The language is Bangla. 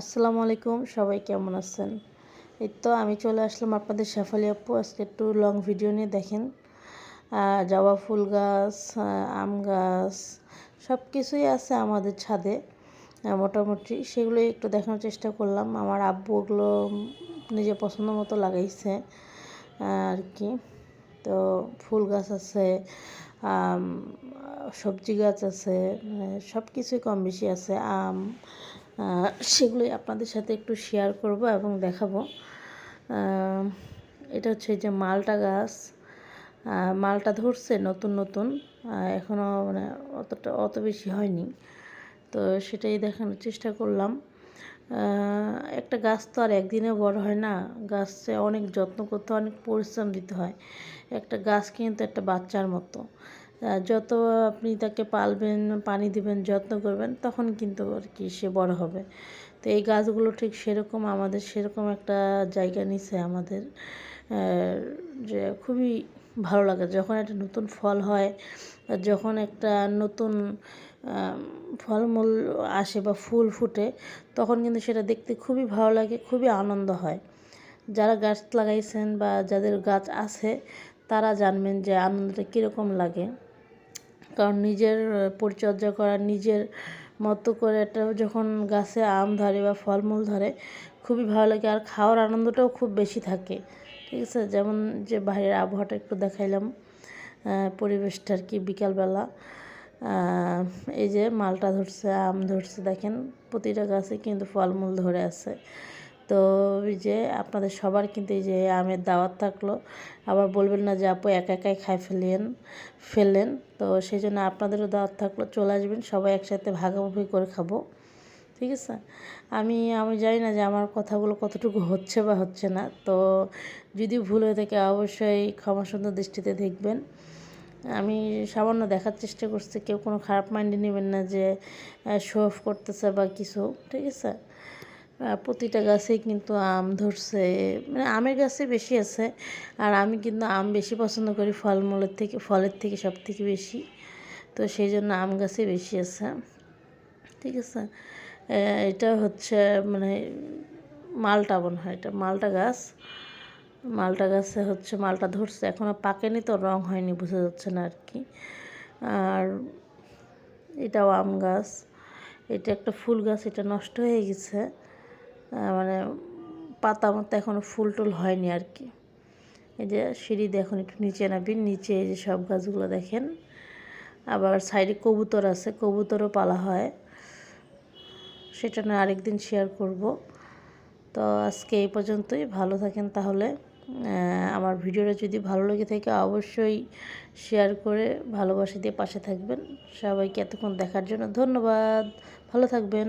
আসসালামু আলাইকুম, সবাই কেমন আছেন? এই তো আমি চলে আসলাম আপনাদের শেফালি আপু, আজকে একটু লং ভিডিও নিয়ে দেখেন। জবা ফুল গাছ আম গাছ সব কিছুই আছে আমাদের ছাদে মোটামুটি। সেগুলোই একটু দেখানোর চেষ্টা করলাম। আমার আব্বু ওগুলো নিজে পছন্দ মতো লাগাইছে আর কি। তো ফুল গাছ আছে সবজি গাছ আছে মানে সব কিছুই কম বেশি আছে, আম সেগুলোই আপনাদের সাথে একটু শেয়ার করব এবং দেখাবো। এটা হচ্ছে যে মালটা গাছ। মালটা ধরছে নতুন নতুন। এখনও মানে অতটা, অত বেশি হয়নি। তো সেটাই দেখানোর চেষ্টা করলাম। একটা গাছ তো আর একদিনে বড় হয় না। গাছে অনেক যত্ন করতে অনেক পরিশ্রম দিতে হয়। একটা গাছ কিন্তু একটা বাচ্চার মতো। যত আপনি তাকে পালবেন, পানি দিবেন, যত্ন করবেন, তখন কিন্তু আর কি সে বড় হবে। তো এই গাছগুলো ঠিক সেরকম আমাদের সেরকম একটা জায়গা নিছে আমাদের যে খুবই ভালো লাগে। যখন একটা নতুন ফল হয় যখন একটা নতুন ফলমূল আসে বা ফুল ফুটে, তখন কিন্তু সেটা দেখতে খুবই ভালো লাগে, খুবই আনন্দ হয়। যারা গাছ লাগাইছেন বা যাদের গাছ আছে, তারা জানবেন যে আনন্দটা কীরকম লাগে। কারণ নিজের পরিচর্যা করা, নিজের মতো করে একটা যখন গাছে আম ধরে বা ফলমূল ধরে, খুবই ভালো লাগে। আর খাওয়ার আনন্দটাও খুব বেশি থাকে। ঠিক আছে? যেমন যে বাইরের আবহাওয়াটা একটু দেখাইলাম পরিবেশটা আর কি বিকালবেলা। এই যে মালটা ধরছে, আম ধরছে, দেখেন, প্রতিটা গাছে কিন্তু ফলমূল ধরে আছে। তো ওই যে আপনাদের সবার কিন্তু এই যে আমের দাওয়াত থাকল। আবার বলবেন না যে আপু একা একাই খাই ফেলেন ফেললেন তো সেই জন্য আপনাদেরও দাওয়াত থাকল, চলে আসবেন, সবাই একসাথে ভাগাভাগি করে খাব। ঠিক আছে? আমি আমি জানি না যে আমার কথাগুলো কতটুকু হচ্ছে বা হচ্ছে না। তো যদি ভুল হয়ে থাকে অবশ্যই ক্ষমা সুন্দর দৃষ্টিতে দেখবেন। আমি সামান্য দেখার চেষ্টা করছি, কেউ কোনো খারাপ মাইন্ডে নেবেন না যে শো অফ করতেছে বা কিছু। ঠিক আছে? প্রতিটা গাছেই কিন্তু আম ধরছে মানে আমের গাছে বেশি আছে, আর আমি কিন্তু আম বেশি পছন্দ করি ফলমূলের থেকে, ফলের থেকে সব থেকে বেশি, তো সেই জন্য আম গাছে বেশি আছে। ঠিক আছে? এটা হচ্ছে মানে মালটা মনে হয় এটা, মালটা গাছ, মালটা গাছে হচ্ছে মালটা ধরছে এখনও পাকেনি তো রং হয়নি বোঝা যাচ্ছে না আর কি আর এটাও আম গাছ, এটা একটা ফুল গাছ, এটা নষ্ট হয়ে গেছে। মানে পাতা মতো এখনও ফুল টুল হয়নি আর কি। এই যে সিঁড়ি দিয়ে এখন একটু নিচে নাবি নিচে এই যে সব গাছগুলো দেখেন। আবার সাইডে কবুতর আছে, কবুতরও পালা হয়। সেটা না আরেকদিন শেয়ার করব। তো আজকে এই পর্যন্তই, ভালো থাকেন তাহলে। আমার ভিডিওটা যদি ভালো লেগে থাকে অবশ্যই শেয়ার করে ভালোবাসা দিয়ে পাশে থাকবেন। সবাইকে এতক্ষণ দেখার জন্য ধন্যবাদ। ভালো থাকবেন।